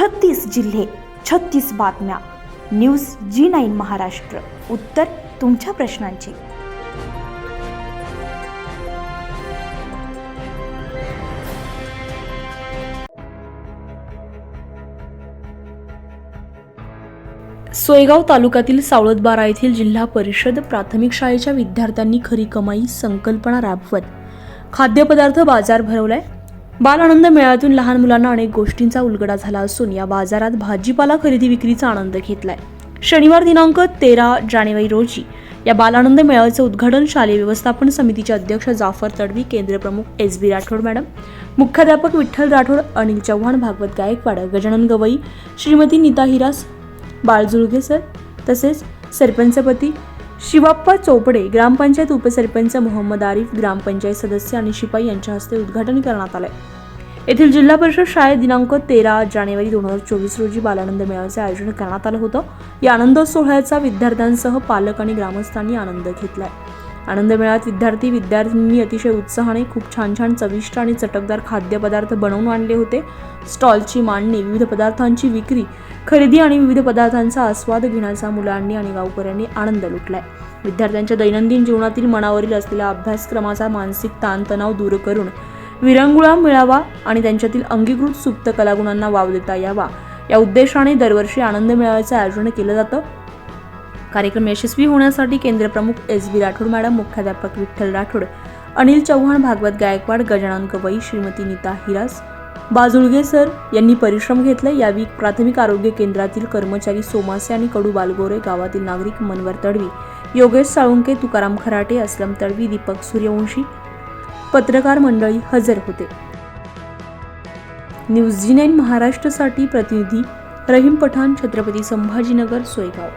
छत्तीस जिल्हे छत्तीस बातम्या. News G nine Maharashtra. उत्तर तुमच्या प्रश्नांची. सोयगाव तालुक्यातील सावळदबारा येथील जिल्हा परिषद प्राथमिक शाळेच्या विद्यार्थ्यांनी खरी कमाई संकल्पना राबवत खाद्यपदार्थ बाजार भरवलाय. बाल आनंद मेळ्यातून लहान मुलांना अनेक गोष्टींचा उलगडा झाला असून या बाजारात भाजीपाला खरेदी विक्रीचा आनंद घेतलाय. शनिवार दिनांक तेरा जानेवारी रोजी या बालानंद मेळ्याचं उद्घाटन शालेय व्यवस्थापन समितीचे अध्यक्ष जाफर तडवी केंद्र प्रमुख एस बी राठोड मॅडम मुख्याध्यापक विठ्ठल राठोड अनिल चव्हाण भागवत गायकवाड गजानन गवई श्रीमती नीता हिरास बाळजुळगे सर तसेच सरपंचपती शिवाप्पा चोपडे ग्रामपंचायत उपसरपंच मोहम्मद आरिफ ग्रामपंचायत सदस्य आणि शिपाई यांच्या हस्ते उद्घाटन करण्यात आलंय. येथील जिल्हा परिषद शाळेत दिनांक तेरा जानेवारी दोन हजार चोवीस रोजी बालानंद मेळाव्याचे आयोजन करण्यात आलं होतं. या आनंद सोहळ्याचा विद्यार्थ्यांसह पालक आणि ग्रामस्थांनी आनंद घेतलाय. आनंद मेळ्यात विद्यार्थी विद्यार्थ्यांनी अतिशय उत्साहाने खूप छान छान चविष्ट आणि चटकदार खाद्यपदार्थ बनवून आणले होते. स्टॉलची मांडणी विविध पदार्थांची विक्री खरेदी आणि विविध पदार्थांचा आस्वाद घेण्याचा मुलांनी आणि गावकऱ्यांनी आनंद लुटलाय. विद्यार्थ्यांच्या दैनंदिन जीवनातील मनावरील असलेल्या अभ्यासक्रमाचा मानसिक ताणतणाव दूर करून विरंगुळा मिळावा आणि त्यांच्यातील अंगीकृत सुप्त कलागुणांना वाव देता यावा. या उद्देशाने दरवर्षी आनंद मेळाव्याचं आयोजन केलं जातं. कार्यक्रम यशस्वी होण्यासाठी केंद्र प्रमुख एस बी राठोड मॅडम मुख्याध्यापक विठ्ठल राठोड अनिल चव्हाण भागवत गायकवाड गजानन गवई श्रीमती नीता हिरास बाजुळगे सर यांनी परिश्रम घेतले यावेळी प्राथमिक आरोग्य केंद्रातील कर्मचारी सोमासे आणि कडू बालगोरे गावातील नागरिक मनवर तडवी योगेश साळुंके तुकाराम खराटे असलम तडवी दीपक सूर्यवंशी पत्रकार मंडळी हजर होते. न्यूझीलँड महाराष्ट्रसाठी महाराष्ट्रासाठी प्रतिनिधी रहीम पठाण छत्रपती संभाजीनगर सोयगाव.